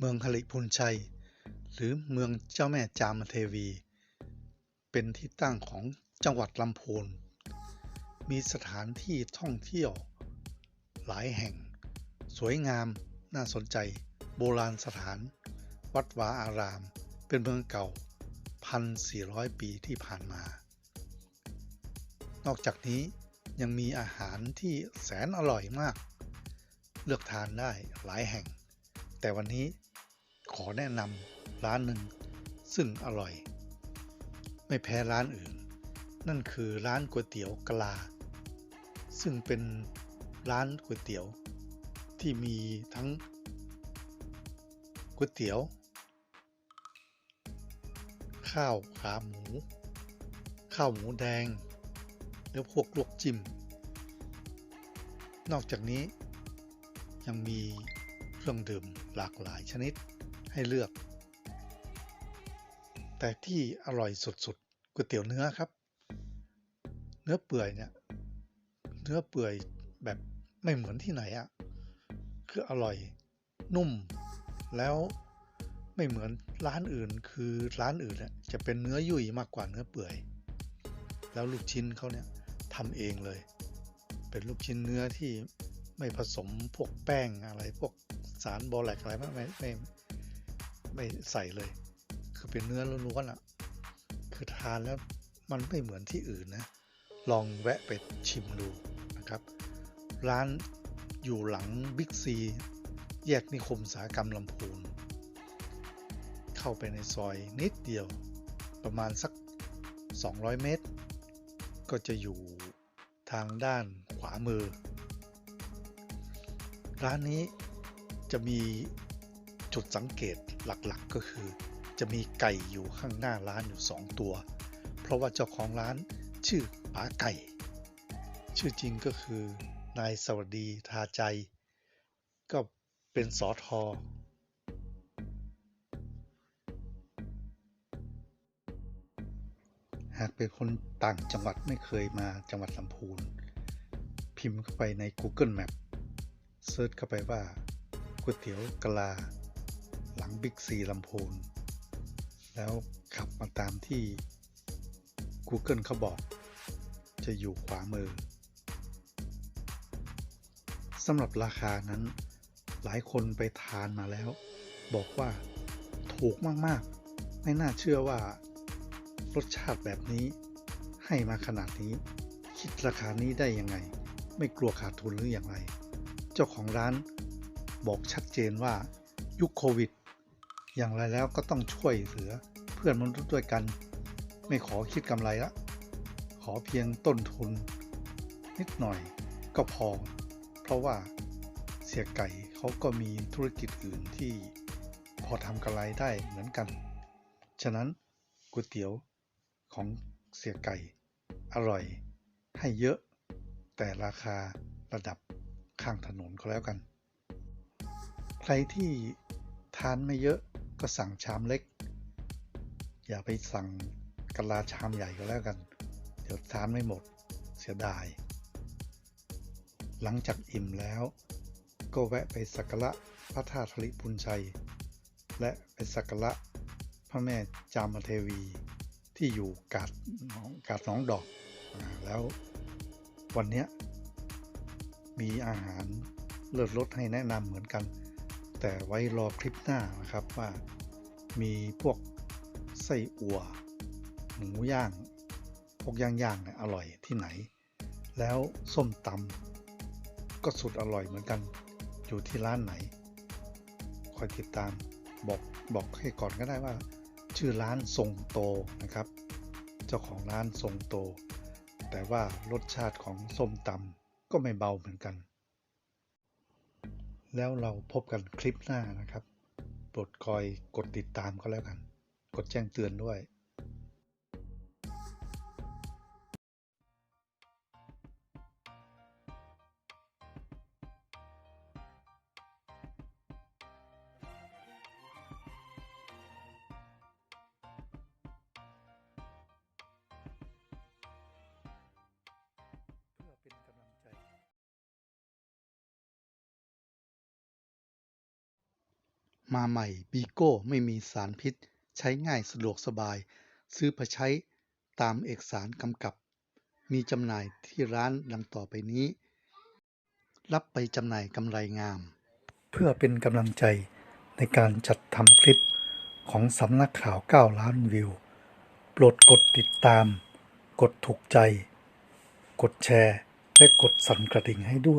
เมืองหริพูนชัย หรือเมืองเจ้าแม่จามเทวี เป็นที่ตั้งของจังหวัดลำพูน มีสถานที่ท่องเที่ยว หลายแห่ง สวยงาม น่าสนใจ โบราณสถาน วัดวาอาราม เป็นเมืองเก่า 1,400 ปีที่ผ่านมา นอกจากนี้ยังมีอาหารที่แสนอร่อยมาก เลือกทานได้หลายแห่ง แต่วันนี้ ขอแนะนำร้านหนึ่งซึ่งอร่อย ไม่แพ้ร้านอื่น นั่นคือร้านก๋วยเตี๋ยวกลา ซึ่งเป็นร้านก๋วยเตี๋ยวที่มีทั้งก๋วยเตี๋ยว ข้าวขาหมู ข้าวหมูแดง แล้วพวกลวกจิ้ม นอกจากนี้ยังมีเครื่องดื่มหลากหลายชนิด ให้เลือก แต่ที่อร่อยสุดๆก๋วยเตี๋ยวเนื้อครับ เนื้อเปื่อยเนี่ยเนื้อเปื่อยแบบไม่เหมือนที่ไหนอะ่ะคืออร่อยนุ่มแล้วไม่เหมือนร้านอื่นคือร้านอื่นจะเป็นเนื้อยุ่ยมากกว่าเนื้อเปื่อย แล้วลูกชิ้นเขาเนี่ยทำเองเลย เป็นลูกชิ้นเนื้อที่ไม่ผสมพวกแป้งอะไรพวกสารบอแลกอะไรไม่ไม่ ไม่ใส่เลย คือเป็นเนื้อล้วนๆอะ คือทานแล้วมันไม่เหมือนที่อื่นนะ ลองแวะไปชิมดูนะครับ ร้านอยู่หลังบิ๊กซี แยกนิคมสาหกรรมลำพูน เข้าไปในซอยนิดเดียว ประมาณสัก 200 เมตร ก็จะอยู่ทางด้านขวามือ ร้านนี้จะมี จุดสังเกตหลักๆก็คือ จะมีไก่อยู่ข้างหน้าร้านอยู่ 2 ตัว เพราะว่าเจ้าของร้านชื่อป๋าไก่ ชื่อจริงก็คือนายสวัสดีทาใจ ก็เป็นสอทอหากเป็นคนต่างจังหวัดไม่เคยมาจังหวัดลำพูน พิมพ์เข้าไปใน Google Map เซิร์ชเข้าไปว่าก๋วยเตี๋ยวกะลา หลังบิ๊กซีลำโพูนแล้วขับมาตามที่ Google เขาบอก จะอยู่ขวามือสำหรับราคานั้นหลายคนไปทานมาแล้ว บอกว่าถูกมากๆ ไม่น่าเชื่อว่า รสชาติแบบนี้ให้มาขนาดนี้ คิดราคานี้ได้ยังไง ไม่กลัวขาดทุนหรืออย่างไร เจ้าของร้านบอกชัดเจนว่ายุคโควิด อย่างไรแล้วก็ต้องช่วยเหลือเพื่อนมนุษย์ด้วยกัน ไม่ขอคิดกำไรละ ขอเพียงต้นทุน นิดหน่อยก็พอ เพราะว่าเสียไก่เขาก็มีธุรกิจอื่นที่พอทำกำไรได้เหมือนกัน ฉะนั้นก๋วยเตี๋ยวของเสียไก่ อร่อย ให้เยอะ แต่ราคาระดับข้างถนนก็แล้วกัน ใครที่ทานไม่เยอะ ก็สั่งชามเล็ก อย่าไปสั่งกะลาชามใหญ่ก็แล้วกัน เดี๋ยวทานไม่หมดเสียดาย หลังจากอิ่มแล้ว ก็แวะไปสักการะพระธาตุธริพุนชัย และไปสักการะพระแม่จามเทวีที่อยู่กาดกาดน้องดอกอแล้ววันนี้มีอาหารเลิศรสให้แนะนำเหมือนกัน แต่ไว้รอคลิปหน้านะครับว่ามีพวกไส้อั่วหมูย่าง พวกย่างๆเนี่ยอร่อยที่ไหน แล้วส้มตำก็สุดอร่อยเหมือนกันอยู่ที่ร้านไหน คอยติดตามบอกบอกให้ก่อนก็ได้ว่า ชื่อร้านทรงโตนะครับ เจ้าของร้านทรงโต แต่ว่ารสชาติของส้มตำก็ไม่เบาเหมือนกัน แล้วเราพบกันคลิปหน้านะครับ โปรดคอยกดติดตามก็แล้วกัน กดแจ้งเตือนด้วย มาใหม่บีโก้ไม่มีสารพิษ ใช้ง่ายสะดวกสบาย ซื้อไปใช้ตามเอกสารกำกับ มีจำหน่ายที่ร้านดังต่อไปนี้ รับไปจำหน่ายกำไรงาม เพื่อเป็นกำลังใจในการจัดทำคลิปของสำนักข่าว 9 ล้านวิว โปรดกดติดตาม กดถูกใจ กดแชร์ และกดสั่นกระดิ่งให้ด้วย